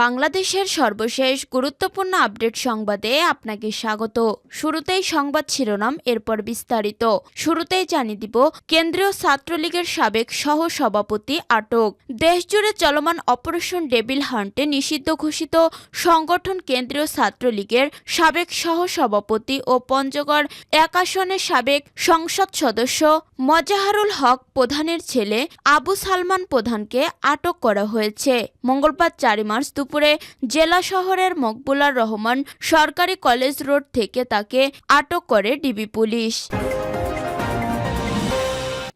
বাংলাদেশের সর্বশেষ গুরুত্বপূর্ণ আপডেট সংবাদে আপনাকে স্বাগত। শুরুতেই সংবাদ শিরোনাম, এরপর বিস্তারিত। শুরুতেই জানিয়ে দিব, কেন্দ্রীয় ছাত্রলীগের সাবেক সহ সভাপতি আটক। দেশজুড়ে চলমান অপারেশন ডেবিল হান্টে নিষিদ্ধ ঘোষিত সংগঠন কেন্দ্রীয় ছাত্রলীগের সাবেক সহ সভাপতি ও পঞ্চগড় এক আসনের সাবেক সংসদ সদস্য মজাহারুল হক প্রধানের ছেলে আবু সালমান প্রধানকে আটক করা হয়েছে। মঙ্গলবার চারই মার্চ দুপুরে জেলা শহরের মকবুলার রহমান সরকারি কলেজ রোড থেকে তাকে আটক করে ডিবি পুলিশ।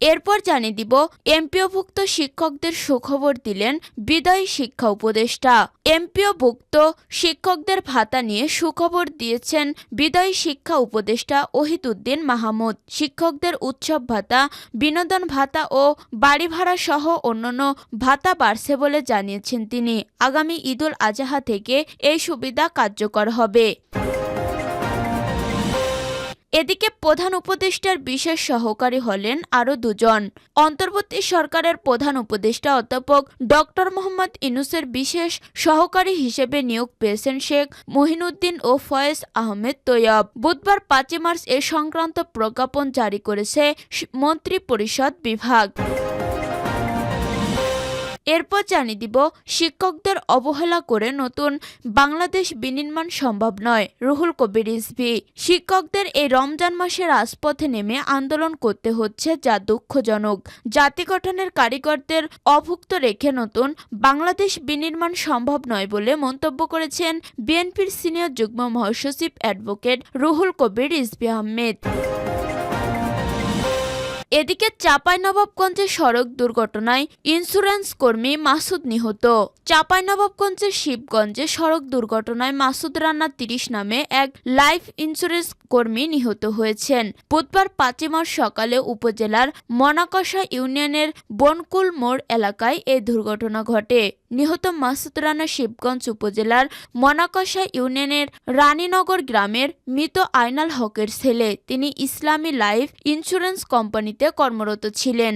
এরপর জানিয়ে দিব, এমপিওভুক্ত শিক্ষকদের সুখবর দিলেন বিদায়ী শিক্ষা উপদেষ্টা। এমপিওভুক্ত শিক্ষকদের ভাতা নিয়ে সুখবর দিয়েছেন বিদায়ী শিক্ষা উপদেষ্টা ওহিদুদ্দিন মাহমুদ। শিক্ষকদের উৎসব ভাতা, বিনোদন ভাতা ও বাড়ি ভাড়া সহ অন্যান্য ভাতা বাড়ছে বলে জানিয়েছেন তিনি। আগামী ঈদুল আজহা থেকে এই সুবিধা কার্যকর হবে। এদিকে প্রধান উপদেষ্টার বিশেষ সহকারী হলেন আরও দুজন। অন্তর্বর্তী সরকারের প্রধান উপদেষ্টা অধ্যাপক ডক্টর মোহাম্মদ ইনুসের বিশেষ সহকারী হিসেবে নিয়োগ পেয়েছেন শেখ মহিনুদ্দিন ও ফয়েজ আহমেদ তৈয়ব। বুধবার পাঁচই মার্চ এ সংক্রান্ত প্রজ্ঞাপন জারি করেছে মন্ত্রী পরিষদ বিভাগ। এরপর জানিয়ে দিব, শিক্ষকদের অবহেলা করে নতুন বাংলাদেশ বিনির্মাণ সম্ভব নয়, রুহুল কবির রিজভি। শিক্ষকদের এই রমজান মাসে রাজপথে নেমে আন্দোলন করতে হচ্ছে যা দুঃখজনক। জাতি গঠনের কারিগরদের অভুক্ত রেখে নতুন বাংলাদেশ বিনির্মাণ সম্ভব নয় বলে মন্তব্য করেছেন বিএনপির সিনিয়র যুগ্ম মহাসচিব অ্যাডভোকেট রুহুল কবির রিজভি আহমেদ। এদিকে চাঁপাইনবাবগঞ্জে সড়ক দুর্ঘটনায় ইন্স্যুরেন্স কর্মী মাসুদ নিহত। চাঁপাইনবাবগঞ্জের শিবগঞ্জে সড়ক দুর্ঘটনায় মাসুদ রানা তিরিশ নামে এক লাইফ ইন্স্যুরেন্স কর্মী নিহত হয়েছেন। বুধবার পাঁচই সকালে উপজেলার মনাকষা ইউনিয়নের বনকুল মোড় এলাকায় এই দুর্ঘটনা ঘটে। নিহত মাসুদ রানা শিবগঞ্জ উপজেলার মনাকষা ইউনিয়নের রানীনগর গ্রামের মৃত আইনাল হকের ছেলে। তিনি ইসলামী লাইফ ইন্স্যুরেন্স কোম্পানিতে কর্মরত ছিলেন।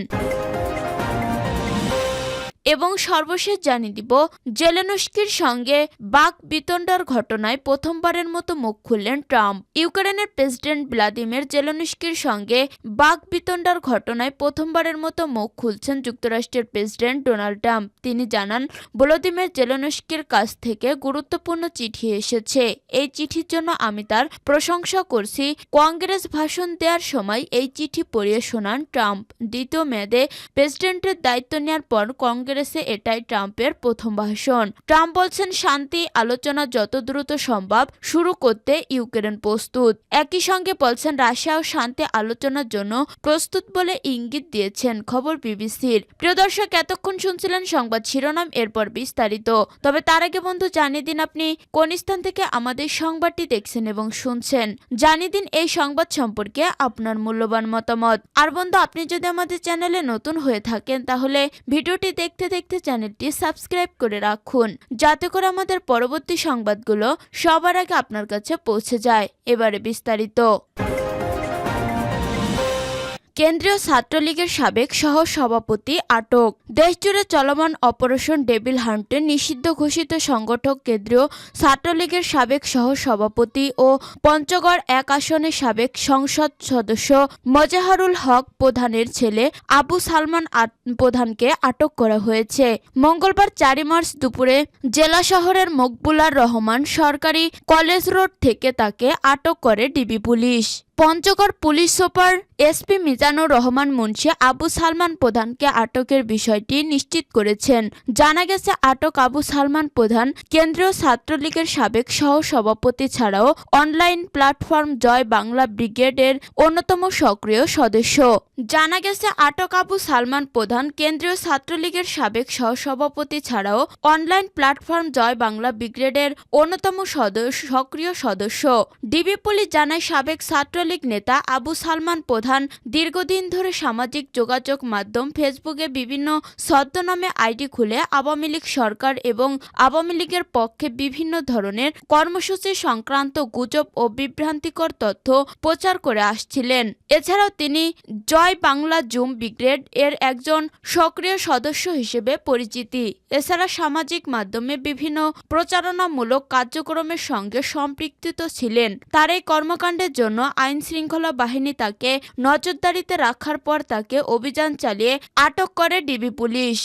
এবং সর্বশেষ জানিয়ে দিব, জেলেনস্কির সঙ্গে বাক বিতণ্ডার ঘটনায় প্রথমবারের মতো মুখ খুললেন ট্রাম্প। ইউক্রেনের প্রেসিডেন্ট ভ্লাদিমির জেলেনস্কির সঙ্গে বাক বিতণ্ডার ঘটনায় প্রথমবারের মতো মুখ খুলছেন যুক্তরাষ্ট্রের প্রেসিডেন্ট ডোনাল্ড ট্রাম্প। তিনি জানান, ভলোদিমির জেলেনস্কির কাছ থেকে গুরুত্বপূর্ণ চিঠি এসেছে। এই চিঠির জন্য আমি তার প্রশংসা করছি। কংগ্রেস ভাষণ দেওয়ার সময় এই চিঠি পড়িয়ে শোনান ট্রাম্প। দ্বিতীয় মেয়াদে প্রেসিডেন্টের দায়িত্ব নেওয়ার পর কংগ্রেস কংগ্রেসে এটাই ট্রাম্পের প্রথম ভাষণ। ট্রাম্প বলছেন, শান্তি আলোচনা যত দ্রুত সম্ভব শুরু করতে ইউক্রেন প্রস্তুত। একই সঙ্গে বলছেন, রাশিয়াও শান্তি আলোচনার জন্য প্রস্তুত বলে ইঙ্গিত দিয়েছেন। খবর বিবিসির। প্রিয় দর্শক, এতক্ষণ শুনছিলেন সংবাদ শিরোনাম, এরপর বিস্তারিত। তবে তার আগে বন্ধু, জানিয়ে দিন আপনি কোন স্থান থেকে আমাদের সংবাদটি দেখছেন এবং শুনছেন। জানিয়ে দিন এই সংবাদ সম্পর্কে আপনার মূল্যবান মতামত। আর বন্ধু, আপনি যদি আমাদের চ্যানেলে নতুন হয়ে থাকেন, তাহলে ভিডিওটি দেখতে দেখতে দেখতে চ্যানেলটি সাবস্ক্রাইব করে রাখুন, যাতে করে আমাদের পরবর্তী সংবাদগুলো সবার আগে আপনার কাছে পৌঁছে যায়। এবারে বিস্তারিত। কেন্দ্রীয় ছাত্রলীগের সাবেক সহ সভাপতি আটক। দেশজুড়ে চলমান অপারেশন ডেবিল হান্টে নিষিদ্ধ ঘোষিত সংগঠক কেন্দ্রীয় ছাত্রলীগের সাবেক সহ সভাপতি ও পঞ্চগড় এক আসনের সাবেক সংসদ সদস্য মজাহারুল হক প্রধানের ছেলে আবু সালমান প্রধানকে আটক করা হয়েছে। মঙ্গলবার চারই মার্চ দুপুরে জেলা শহরের মকবুলার রহমান সরকারি কলেজ রোড থেকে তাকে আটক করে DB police. Panchagarh police super SP Mizanur Rahman Munshi Abu Salman প্রধানকে আটকের বিষয়টি নিশ্চিত করেছেন। জানা গেছে, আটক আবু সালমান প্রধান কেন্দ্রীয় ছাত্রলীগের সাবেক সহ সভাপতি ছাড়াও অনলাইন প্ল্যাটফর্ম জয় বাংলা ব্রিগেডের অন্যতম সক্রিয় সদস্য। জানা গেছে, আটক আবু সালমান প্রধান কেন্দ্রীয় ছাত্রলীগের সাবেক সহসভাপতি ছাড়াও অনলাইন প্ল্যাটফর্ম জয় বাংলা ব্রিগেডের অন্যতম সদস্য সক্রিয় সদস্য। ডিবি পুলিশ জানায়, সাবেক ছাত্রলীগ ছাত্রলীগ নেতা আবু সালমান প্রধান দীর্ঘদিন ধরে সামাজিক যোগাযোগ মাধ্যম ফেসবুকে বিভিন্ন ছদ্মনামে আইডি খুলে আওয়ামী লীগ সরকার এবং আওয়ামী লীগের পক্ষে বিভিন্ন ধরনের কর্মসূচি সংক্রান্ত গুজব ও বিভ্রান্তিকর তথ্য প্রচার করে আসছিলেন। এছাড়াও তিনি জয় বাংলা জুম ব্রিগেড এর একজন সক্রিয় সদস্য হিসেবে পরিচিতি। এছাড়া সামাজিক মাধ্যমে বিভিন্ন প্রচারণামূলক কার্যক্রমের সঙ্গে সম্পৃক্ত ছিলেন। তার এই কর্মকাণ্ডের জন্য আইন শৃঙ্খলা বাহিনী তাকে নজরদারিতে রাখার পর তাকে অভিযান চালিয়ে আটক করে ডিবি পুলিশ।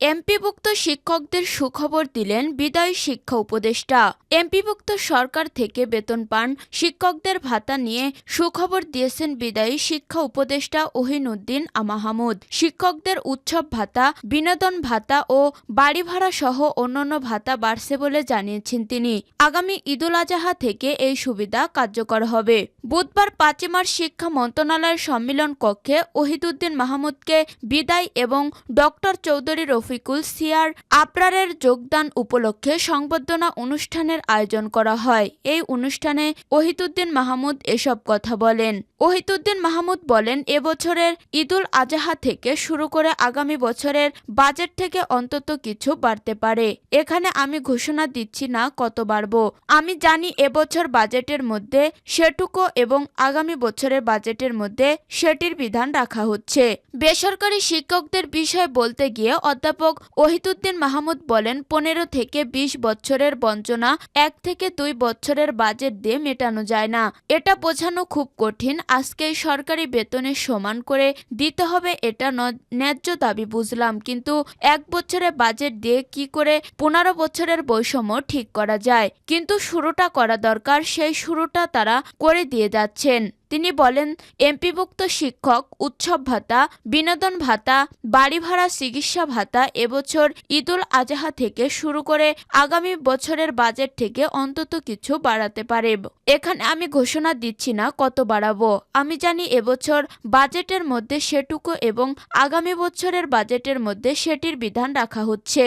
এমপিভুক্ত শিক্ষকদের সুখবর দিলেন বিদায়ী শিক্ষা উপদেষ্টা। এমপিভুক্ত সরকার থেকে বেতন পান, শিক্ষকদের ভাতা নিয়ে সুখবর দিয়েছেন বিদায়ী শিক্ষা উপদেষ্টা ওহিনুদ্দিন মাহমুদ শিক্ষকদের উৎসব ভাতা, বিনোদন ভাতা ও বাড়ি ভাড়া সহ অন্যান্য ভাতা বাড়ছে বলে জানিয়েছেন তিনি। আগামী ঈদুল আজহা থেকে এই সুবিধা কার্যকর হবে। বুধবার পাঁচই মার্চ শিক্ষা মন্ত্রণালয়ের সম্মেলন কক্ষে ওহিদুদ্দিন মাহমুদকে বিদায় এবং ডক্টর চৌধুরী রফিকুল সিয়ার আবরারের যোগদান উপলক্ষে সংবর্ধনা অনুষ্ঠানের আয়োজন করা হয়। এই অনুষ্ঠানে ওহিদুদ্দিন মাহমুদ এসব কথা বলেন। ওহিদুদ্দিন মাহমুদ বলেন এবছরের ঈদুল আজহা থেকে শুরু করে আগামী বছরের বাজেট থেকে অন্তত কিছু বাড়তে পারে। এখানে আমি ঘোষণা দিচ্ছি না কত বাড়বো। আমি জানি এবছর বাজেটের মধ্যে সেটুকু এবং আগামী বছরের বাজেটের মধ্যে সেটির বিধান রাখা হচ্ছে। বেসরকারি শিক্ষকদের বিষয়ে বলতে গিয়ে অধ্যাপক ওহিদুদ্দিন মাহমুদ বলেন, পনেরো থেকে বিশ বছরের বঞ্চনা এক থেকে দুই বছরের বাজেট দিয়ে মেটানো যায় না। এটা বোঝানো খুব কঠিন। আজকে সরকারি বেতনের সমান করে দিতে হবে এটা ন্যায্য দাবি বুঝলাম। কিন্তু এক বছরের বাজেট দিয়ে কি করে পনেরো বছরের বৈষম্য ঠিক করা যায়? কিন্তু শুরুটা করা দরকার। সেই শুরুটা তারা করে দিয়ে যাচ্ছেন। তিনি বলেন, এমপিভুক্ত শিক্ষক, উৎসব ভাতা, বিনোদন ভাতা, বাড়ি ভাড়া, চিকিৎসা ভাতা এবছর ঈদুল আজহা থেকে শুরু করে আগামী বছরের বাজেট থেকে অন্তত কিছু বাড়াতে পারে। এখানে আমি ঘোষণা দিচ্ছি না কত বাড়াবো। আমি জানি এবছর বাজেটের মধ্যে সেটুকু এবং আগামী বছরের বাজেটের মধ্যে সেটির বিধান রাখা হচ্ছে।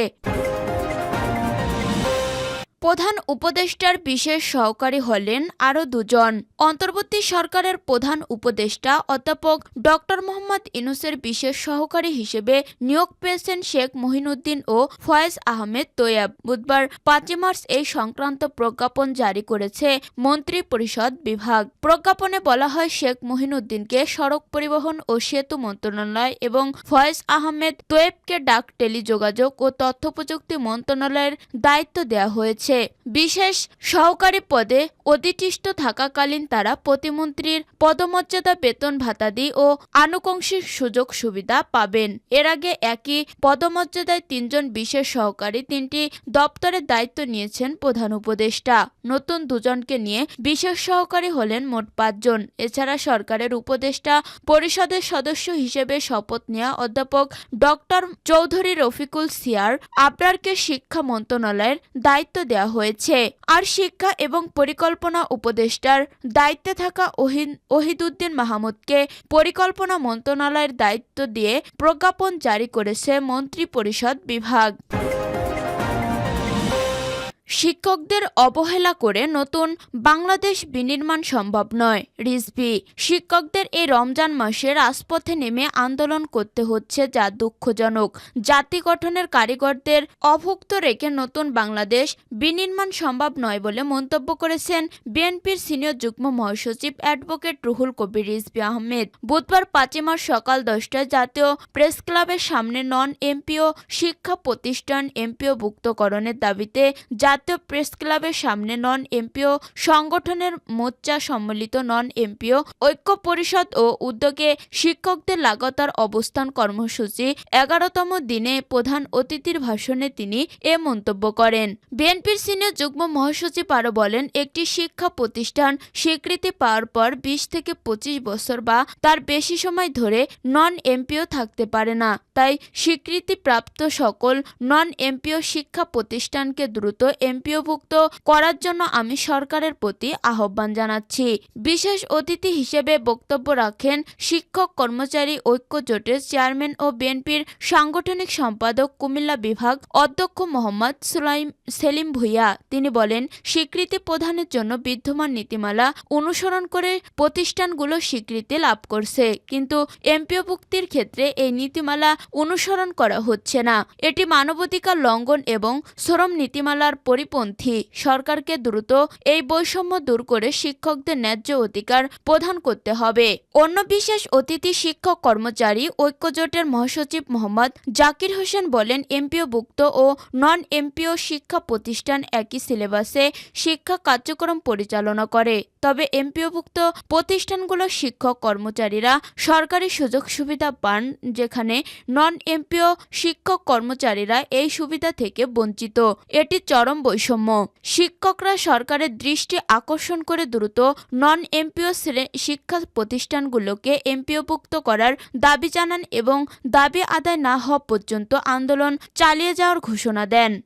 প্রধান উপদেষ্টার বিশেষ সহকারী হলেন আরও দুজন। অন্তর্বর্তী সরকারের প্রধান উপদেষ্টা অধ্যাপক ডক্টর মোহাম্মদ ইনুসের বিশেষ সহকারী হিসেবে নিয়োগ পেয়েছেন শেখ মহিনুদ্দিন ও ফয়েজ আহমেদ তোয়াব। বুধবার পাঁচই মার্চ এই সংক্রান্ত প্রজ্ঞাপন জারি করেছে মন্ত্রী পরিষদ বিভাগ। প্রজ্ঞাপনে বলা হয়, শেখ মহিনুদ্দিনকে সড়ক পরিবহন ও সেতু মন্ত্রণালয় এবং ফয়েজ আহমেদ তোয়েবকে ডাক টেলিযোগাযোগ ও তথ্য প্রযুক্তি মন্ত্রণালয়ের দায়িত্ব দেওয়া হয়েছে। বিশেষ সহকারী পদে অধিষ্ঠিত থাকাকালীন তারা প্রতিমন্ত্রীর পদমর্যাদা, বেতন ভাতাদি ও আনুকংশিক সুযোগ সুবিধা পাবেন। এর আগে একই পদমর্যাদায় তিনজন বিশেষ সহকারী, তিনটি দপ্তরের দায়িত্ব নিয়েছেন প্রধান উপদেষ্টা। নতুন দুজনকে নিয়ে বিশেষ সহকারী হলেন মোট পাঁচজন। এছাড়া সরকারের উপদেষ্টা পরিষদের সদস্য হিসেবে শপথ নেওয়া অধ্যাপক ডক্টর চৌধুরী রফিকুল সিয়ার আবরারকে শিক্ষা মন্ত্রণালয়ের দায়িত্ব দেওয়া হয়েছে। আর শিক্ষা এবং পরিকল্পনা উপদেষ্টার দায়িত্বে থাকা ওহিদুদ্দিন মাহমুদকে পরিকল্পনা মন্ত্রণালয়ের দায়িত্ব দিয়ে প্রজ্ঞাপন জারি করেছে মন্ত্রী পরিষদ বিভাগ। শিক্ষকদের অবহেলা করে নতুন বাংলাদেশ বিনির্মাণ সম্ভব নয়। রিজভি, শিক্ষকদের এই রমজান মাসে রাজপথে নেমে আন্দোলন করতে হচ্ছে যা দুঃখজনক। জাতি গঠনের কারিগরদের অভুক্ত রেখে নতুন বাংলাদেশ বিনির্মাণ সম্ভব নয় বলে মন্তব্য করেছেন বিএনপির সিনিয়র যুগ্ম মহাসচিব অ্যাডভোকেট রুহুল কবির রিজভি আহমেদ। বুধবার পাঁচই মার্চ সকাল দশটায় জাতীয় প্রেস ক্লাবের সামনে নন এমপিও শিক্ষা প্রতিষ্ঠান এমপিও ভুক্তকরণের দাবিতে জাতীয় প্রেস ক্লাবের সামনে নন এমপিও সংগঠনের মোর্চা সম্মিলিত নন এমপিও, ঐক্য পরিষদ ও উদ্যোগে শিক্ষকদের লাগাতার অবস্থান কর্মসূচি এগারোতম দিনে প্রধান অতিথির ভাষণে তিনি এ মন্তব্য করেন। বিএনপির সিনিয়র যুগ্ম মহাসচিব আরও বলেন, একটি শিক্ষা প্রতিষ্ঠান স্বীকৃতি পাওয়ার পর বিশ থেকে পঁচিশ বছর বা তার বেশি সময় ধরে নন এমপিও থাকতে পারে না। তাই স্বীকৃতিপ্রাপ্ত সকল নন এমপিও শিক্ষা প্রতিষ্ঠানকে দ্রুত এমপিওভুক্ত করার জন্য আমি সরকারের প্রতি আহ্বান জানাচ্ছি। বিশেষ অতিথি হিসেবে বক্তব্য রাখেন শিক্ষক, কর্মচারী, ঐক্য জোটের চেয়ারম্যান ও বিএনপির সাংগঠনিক সম্পাদক কুমিল্লা বিভাগ অধ্যক্ষ মোহাম্মদ সুলাইম সেলিম ভুইয়া। তিনি বলেন, স্বীকৃতি প্রদানের জন্য বিদ্যমান নীতিমালা অনুসরণ করে প্রতিষ্ঠানগুলো স্বীকৃতি লাভ করছে। কিন্তু এমপিওভুক্তির ক্ষেত্রে এই নীতিমালা অনুসরণ করা হচ্ছে না। এটি মানবাধিকার লঙ্ঘন এবং শ্রম নীতিমালার পরিপন্থী সরকারকে দ্রুত এই বৈষম্য দূর করে শিক্ষকদের ন্যায্য অধিকার প্রদান করতে হবে। অন্য বিশেষ অতিথি শিক্ষক কর্মচারী ঐক্যজোটের মহাসচিব মোহাম্মদ জাকির হোসেন বলেন, এমপিওভুক্ত ও নন এমপিও শিক্ষা প্রতিষ্ঠান একই সিলেবাসে শিক্ষা কার্যক্রম পরিচালনা করে। তবে এমপিওভুক্ত প্রতিষ্ঠানগুলোর শিক্ষক কর্মচারীরা সরকারি সুযোগ সুবিধা পান, যেখানে নন এমপিও শিক্ষক কর্মচারীরা এই সুবিধা থেকে বঞ্চিত। এটি চরম বৈষম্য। শিক্ষকরা সরকারের দৃষ্টি আকর্ষণ করে দ্রুত নন এমপিও শিক্ষা প্রতিষ্ঠানগুলোকে এমপিওভুক্ত করার দাবি জানান এবং দাবি আদায় না হওয়া পর্যন্ত আন্দোলন চালিয়ে যাওয়ার ঘোষণা দেন।